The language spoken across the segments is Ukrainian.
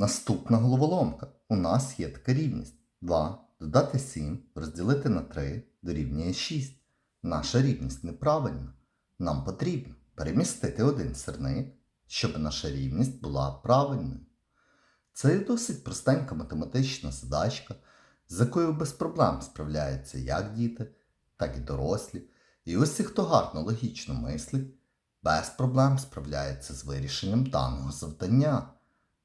Наступна головоломка. У нас є така рівність. 2 додати 7 розділити на 3 дорівнює 6. Наша рівність неправильна. Нам потрібно перемістити один сирник, щоб наша рівність була правильною. Це досить простенька математична задачка, з якою без проблем справляються як діти, так і дорослі. І усі, хто гарно логічно мислить, без проблем справляється з вирішенням даного завдання.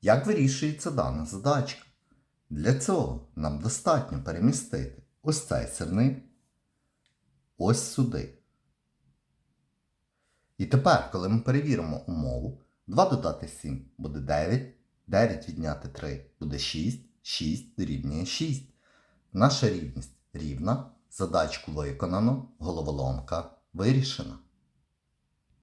Як вирішується дана задачка? Для цього нам достатньо перемістити ось цей сирник ось сюди. І тепер, коли ми перевіримо умову, 2 додати 7 буде 9, 9 відняти 3 буде 6, 6 дорівнює 6. Наша рівність рівна, задачку виконано, головоломка вирішена.